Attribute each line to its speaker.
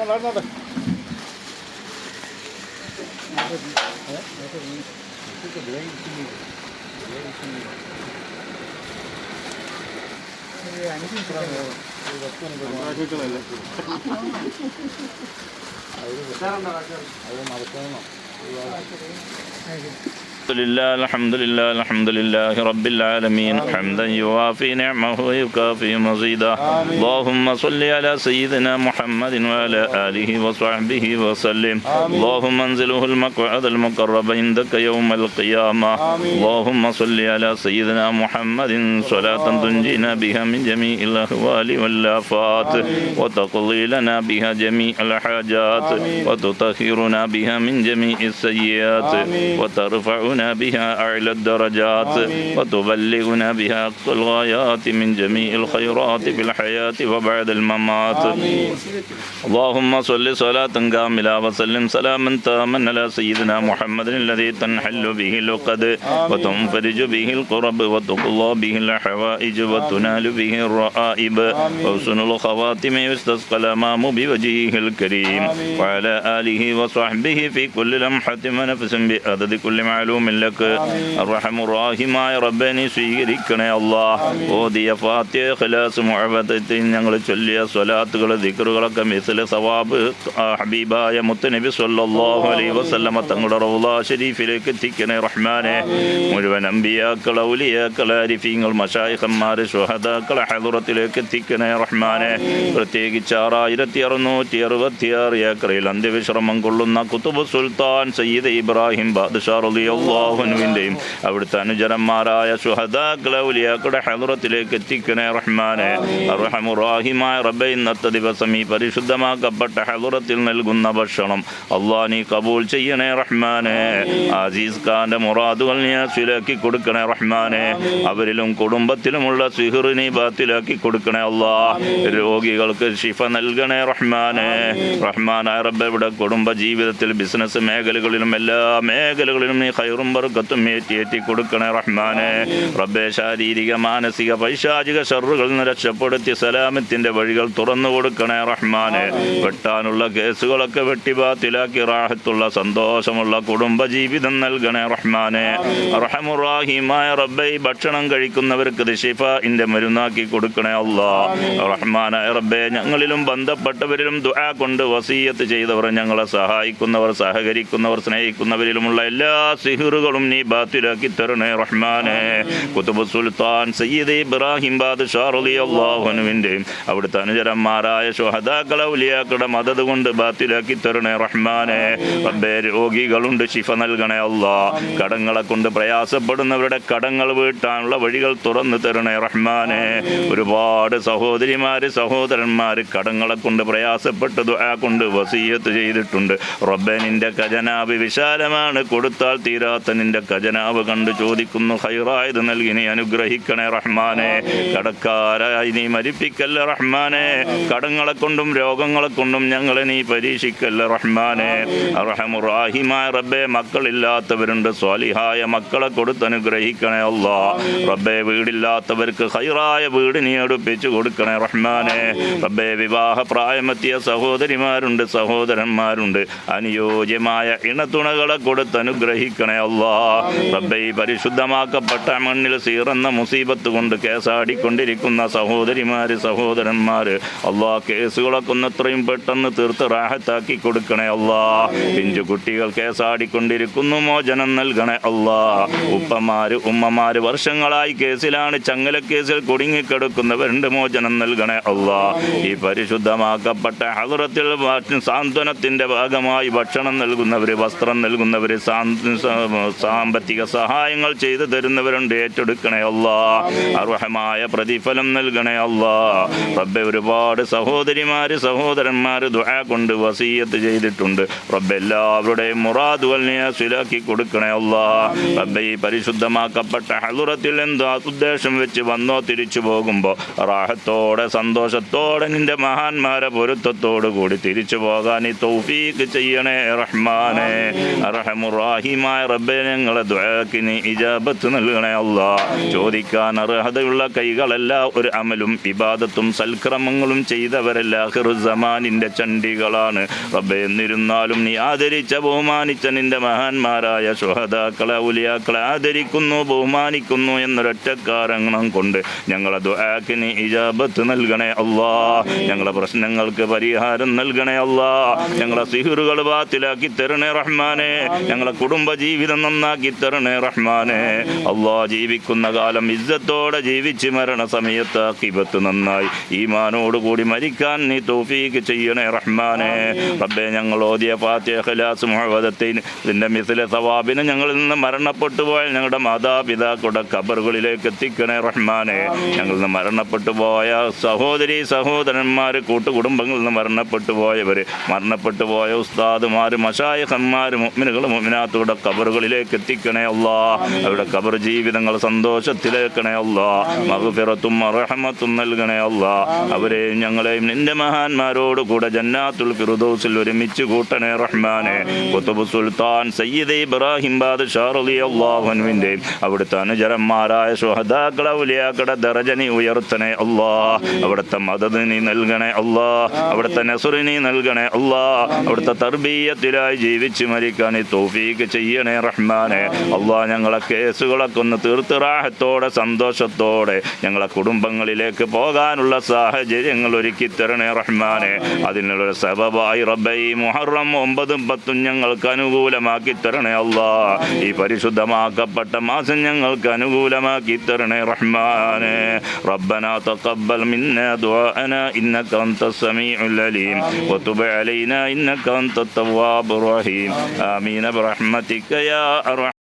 Speaker 1: നടന്നത് അത് നടക്കണം അത് നടക്കണം لله الحمد لله الحمد لله رب العالمين. حمدا يوافي نعمه ويكافي مزيدا. اللهم صل على سيدنا محمد وعلى آله وصحبه وسلم. اللهم انزله المقعد المقرب عندك يوم القيامة. اللهم صل على سيدنا محمد صلاة تنجينا بها من جميع الأهوال والآفات. وتقضي لنا بها جميع الحاجات. وتطهرنا بها من جميع السيئات. وترفعنا بها أعلى الدرجات وتبلغنا بها أقصى الغايات من جميع الخيرات في الحياة وبعد الممات اللهم صل صلاة كاملة وسلم سلاما تاما على سيدنا محمد الذي تنحل به العقد وتنفرج به القرب وتقضى به الحوائج وتنال به الرائب وحسن الخواتم يستسقى الأمام بوجهه الكريم وعلى آله وصحبه في كل لمحة ونفس بعدد كل معلوم റഹ്മിലേക്ക് റഹമുറാഹിമായ റബ്ബെ നീ സ്വീകരിക്കണേ അള്ളാഹ് ഓതിയ ഫാത്തിയ ഖലാസ് മുഹബത്തിൽ ഞങ്ങൾ ചൊല്ലിയ സ്വലാത്തുകൾ ദിക്റുകളൊക്കെ മിസിലെ സവാബ് ഹബീബായ മുത്തുനബി സല്ലാഹു അലൈ വസല്ലമ തങ്ങളുടെ റൗലാ ഷരീഫിലേക്ക് എത്തിക്കണേ റഹ്മാനെ. മുഴുവൻ അമ്പിയാക്കൾ ഔലിയാക്കൾ ആരിഫീങ്ങൾ മഷായിഖന്മാരെ ഷുഹദാക്കൾ ഹദുറത്തിലേക്ക് എത്തിക്കണേ റഹ്മാനെ. പ്രത്യേകിച്ച് ആറായിരത്തി അറുന്നൂറ്റി അറുപത്തിയാറ് ഏക്കറിൽ അന്ത്യവിശ്രമം കൊള്ളുന്ന കുത്തുബ് സുൽത്താൻ സയ്യിദ് ഇബ്രാഹിം ബാദ്ഷാ റലിയുള്ള റളിയല്ലാഹുവിന്റെയും അവിടുത്തെ അനുചരന്മാരായ സുഹദാക്കളെ ഹലുറത്തിലേക്ക് എത്തിക്കണേ റഹ്മാനെ. റഹമുറാഹിമായ റബ്ബെ ഇന്നത്തെ ദിവസം ഈ പരിശുദ്ധമാക്കപ്പെട്ട ഹലുറത്തിൽ നൽകുന്ന ഭക്ഷണം അള്ളാ നീ കബൂൾ ചെയ്യണേ റഹ്മാനെ. അസീസ് ഖാന്റെ മുറാദുകൾ നീ അസിലാക്കി കൊടുക്കണേ റഹ്മാനെ. അവരിലും കുടുംബത്തിലുമുള്ള സിഹുറി നീ ബാത്തിലാക്കി കൊടുക്കണേ അള്ളാ രോഗികൾക്ക് ഷിഫ നൽകണേ റഹ്മാനെ. റഹ്മാനായ റബ്ബെ ഇവിടെ കുടുംബ ജീവിതത്തിൽ ബിസിനസ് മേഖലകളിലും എല്ലാ മേഖലകളിലും നീ ഹൈറും ബർക്കത്തും കൊടുക്കണേ റഹ്മാനെ. റബ്ബെ ശാരീരിക മാനസിക പൈശാചിക ഷറുകളിൽ നിന്ന് രക്ഷപ്പെടുത്തി സലാമത്തിന്റെ വഴികൾ തുറന്നു കൊടുക്കണേ റഹ്മാനെ. വെട്ടാനുള്ള കേസുകളൊക്കെ വെട്ടിപാത്തിലാക്കി റാഹത്തുള്ള സന്തോഷമുള്ള കുടുംബ ജീവിതം നൽകണേ റഹ്മാനെ. റഹമുറാഹിമായ റബ്ബെ ഈ ഭക്ഷണം കഴിക്കുന്നവർക്ക് ദിഷിഫ ഇന്റെ മരുന്നാക്കി കൊടുക്കണേ അള്ളാ റഹ്മാനായ റബ്ബെ ഞങ്ങളിലും ബന്ധപ്പെട്ടവരിലും ദുആ കൊണ്ട് വസീയത്ത് ചെയ്തവർ ഞങ്ങളെ സഹായിക്കുന്നവർ സഹകരിക്കുന്നവർ സ്നേഹിക്കുന്നവരിലുമുള്ള എല്ലാ സിഹിറുകളും നീ ബാത്തിലാക്കി തരണേ റഹ്മാനെ. കുത്തുബ് സുൽത്താൻ സയ്യിദ് ഇബ്രാഹിം ബാദ്ഷാ റളിയല്ലാഹുവിന്റെയും അവിടുത്തെ അനുചരന്മാരായ ഷുഹദാക്കളെ ഉലിയാക്കളുടെ മദത് കൊണ്ട് ബാത്തിലാക്കി തരണേ റഹ്മാനെ. റബ്ബേ രോഗികളുണ്ട് ശിഫ നൽകണേ അള്ളാ കടങ്ങളെ കൊണ്ട് പ്രയാസപ്പെടുന്നവരുടെ കടങ്ങൾ വീട്ടാനുള്ള വഴികൾ തുറന്നു തരണേ റഹ്മാനെ. ഒരുപാട് സഹോദരിമാര് സഹോദരന്മാര് കടങ്ങളെ കൊണ്ട് പ്രയാസപ്പെട്ടത് ആ കൊണ്ട് വസീയത്ത് ചെയ്തിട്ടുണ്ട്. റബ്ബെ നിന്റെ ഖജനാവ് വിശാലമാണ്. കൊടുത്താൽ തീരാത്ത നിന്റെ ഖജനാവ് കണ്ടു ചോദിക്കുന്നു ഹൈറായത് നൽകി നീ അനുഗ്രഹിക്കണേ റഹ്മാനെ. കടക്കാരായി നീ മരിപ്പിക്കല്ല റഹ്മാനെ. കടങ്ങളെ കൊണ്ടും രോഗങ്ങളെ കൊണ്ടും ഞങ്ങളെ നീ പരീക്ഷിക്കല്ല റഹ്മാനെ. റഹമുറാഹിമായ റബ്ബെ മക്കളില്ലാത്തവരുണ്ട്. സ്വാലിഹായ മക്കളെ കൊടുത്ത് അനുഗ്രഹിക്കണേ അല്ലാ. റബ്ബെ വീടില്ലാത്തവർക്ക് ഹൈറായ വീട് നീ അടുപ്പിച്ചു കൊടുക്കണേ റഹ്മാനെ. റബ്ബെ വിവാഹ പ്രായമെത്തിയ സഹോദരിമാരുണ്ട് സഹോദരന്മാരുണ്ട്. അനുയോജ്യമായ ഇണതുണകളെ കൊടുത്ത് അനുഗ്രഹിക്കണേ അല്ലാ പരിശുദ്ധമാക്കപ്പെട്ട മണ്ണിൽ സീറന്ന മുസീബത്ത് കൊണ്ട് കേസാടിക്കൊണ്ടിരിക്കുന്ന സഹോദരിമാര് സഹോദരന്മാര് അള്ളാ കേസുകളൊക്കെ ഒന്ന് എത്രയും പെട്ടെന്ന് തീർത്ത് റാഹത്താക്കി കൊടുക്കണേ അല്ലാ പിഞ്ചു കുട്ടികൾ കേസാടിക്കൊണ്ടിരിക്കുന്നു മോചനം നൽകണേ അല്ലാ ഉപ്പമാര് ഉമ്മമാര് വർഷങ്ങളായി കേസിലാണ് ചങ്ങല ചങ്ങലക്കേസിൽ കുടുങ്ങിക്കിടക്കുന്നവരുണ്ട് മോചനം നൽകണേ അല്ലാ ഈ പരിശുദ്ധമാക്കപ്പെട്ട ഹദറത്തിൽ സാന്ത്വനത്തിന്റെ ഭാഗമായി ഭക്ഷണം നൽകുന്നവര് വസ്ത്രം നൽകുന്നവര് സാന്ത്- സ- സാമ്പത്തിക സഹായങ്ങൾ ചെയ്തു തരുന്നവരുണ്ട്. ഏറ്റെടുക്കണേ അല്ലാ. അർഹമായ പ്രതിഫലം നൽകണേ അല്ലാ. റബ്ബെ ഒരുപാട് സഹോദരിമാര് സഹോദരന്മാര് ദുആ കൊണ്ട് വസീയത്ത് ചെയ്തിട്ടുണ്ട്. റബ്ബെ എല്ലാവരുടെയും മുറാദുകൾ നീ അസിലാക്കി കൊടുക്കണേ അല്ലാ. റബ്ബെ ഈ പരിശുദ്ധമാക്കപ്പെട്ട ഹലുറത്തിൽ എന്തോ ഉദ്ദേശം വെച്ച് വന്നോ തിരിച്ചു പോകുമ്പോ റാഹത്തോടെ സന്തോഷത്തോടെ നിന്റെ മഹാന്മാരെ പൊരുത്തത്തോടു കൂടി തിരിച്ചു പോകാൻ ഈ തൗഫീക്ക് ചെയ്യണേ റഹ്മാനെ. റഹമുറാഹിമായ റബ്ബെ റബ്ബെ ഞങ്ങളെ ദ്വാക്കിന് ഇജാബത്ത് നൽകണേ അല്ല. ചോദിക്കാൻ അർഹതയുള്ള കൈകളല്ല ഒരു അമലും ഇബാദത്തും സൽക്രമങ്ങളും ചെയ്തവരല്ല. ഹിറുസമാനിന്റെ ചണ്ടികളാണ് റബ്ബെ എന്നിരുന്നാലും നീ ആദരിച്ച ബഹുമാനിച്ച നിന്റെ മഹാന്മാരായ ശുഹദാക്കളെ ഉലിയാക്കളെ ആദരിക്കുന്നു ബഹുമാനിക്കുന്നു എന്നൊരൊറ്റ കാരണം കൊണ്ട് ഞങ്ങളെ ദ്വാക്കിന് ഇജാബത്ത് നൽകണേ അല്ലാ. ഞങ്ങളെ പ്രശ്നങ്ങൾക്ക് പരിഹാരം നൽകണേ അല്ലാ. ഞങ്ങളെ സിഹിറുകൾ ബാത്തിലാക്കി തരണേ റഹ്മാനെ. ഞങ്ങളെ കുടുംബ ജീവിതം നന്നാക്കി തരണേ റഹ്മാനെ. അള്ളാ ജീവിക്കുന്ന കാലം ഇജ്ജത്തോടെ ജീവിച്ച് മരണ സമയത്ത് കിബത്ത് നന്നായി. ഈമാനോട് കൂടി മരിക്കാൻ നീ തോഫീക്ക് ചെയ്യണേ റഹ്മാനെ. റബ്ബെ ഞങ്ങൾ ഓതിയ ഫാത്തിഹ മുഹവദത്തിന് ഇതിന്റെ മിസിലെ സവാബിന് ഞങ്ങളിൽ നിന്ന് മരണപ്പെട്ടു പോയാൽ ഞങ്ങളുടെ മാതാപിതാക്കളുടെ ഖബറുകളിലേക്ക് എത്തിക്കണേ റഹ്മാനെ. ഞങ്ങളിൽ നിന്ന് മരണപ്പെട്ടു പോയ സഹോദരി സഹോദരന്മാർ കൂട്ടുകുടുംബങ്ങളിൽ നിന്ന് മരണപ്പെട്ടു പോയവർ മരണപ്പെട്ടു പോയ ഉസ്താദുമാർ മഷായഹന്മാർ മുഅ്മിനുകൾ മുഅ്മിനാത്തുകളുടെ ഖബറുകളിലേക്ക് എത്തിക്കണേ അല്ലാ. അവരുടെ കബർ ജീവിതങ്ങൾ സന്തോഷത്തിലേക്കണേ അല്ലാ. മഗ്ഫിറത്തും റഹ്മത്തും നൽകണേ അല്ലാ. അവരെയും ഞങ്ങളെയും നിന്റെ മഹാന്മാരോട് കൂടെ ജന്നാത്തുൽ ഫിറുദോസിൽ ഒരുമിച്ച് കൂട്ടണേ റഹ്മാനെ. കുത്തുബ് സുൽത്താൻ സയ്യിദ് ഇബ്രാഹിം ബാദ്ഷാ ഷാറുലി അൻഹുവിന്റെയും അവിടുത്തെ അനുചരന്മാരായ സുഹദാക്കളെ ഉലിയാക്കട ദറജനി ഉയർത്തണേ അല്ലാ. അവിടുത്തെ മദത് നീ നൽകണേ അല്ലാ. അവിടുത്തെ നസുറിനി നൽകണേ അല്ലാ. അവിടുത്തെ തർബീയത്തിലായി ജീവിച്ച് മരിക്കാൻ ഈ തോഫീക്ക് ചെയ്യണേ റഹ്മാനെ അല്ലാ ഞങ്ങളെ കേസുകളൊക്കെ ഒന്ന് തീർത്ത് റാഹത്തോടെ സന്തോഷത്തോടെ ഞങ്ങളെ കുടുംബങ്ങളിലേക്ക് പോകാനുള്ള സാഹചര്യങ്ങൾ ഒരുക്കി തരണേ റഹ്മാനെ അതിനുള്ള സബബായി റബ്ബൈ മുഹറം ഒമ്പതും പത്തും ഞങ്ങൾക്ക് അനുകൂലമാക്കി തരണേ അല്ലാ ഈ പരിശുദ്ധമാക്കപ്പെട്ട മാസം ഞങ്ങൾക്ക് അനുകൂലമാക്കി തരണേ റഹ്മാനെ ربنا تقبل منا دعاءنا إنك أنت السميع العليم وتب علينا إنك أنت التواب الرحيم آمين برحمتك يا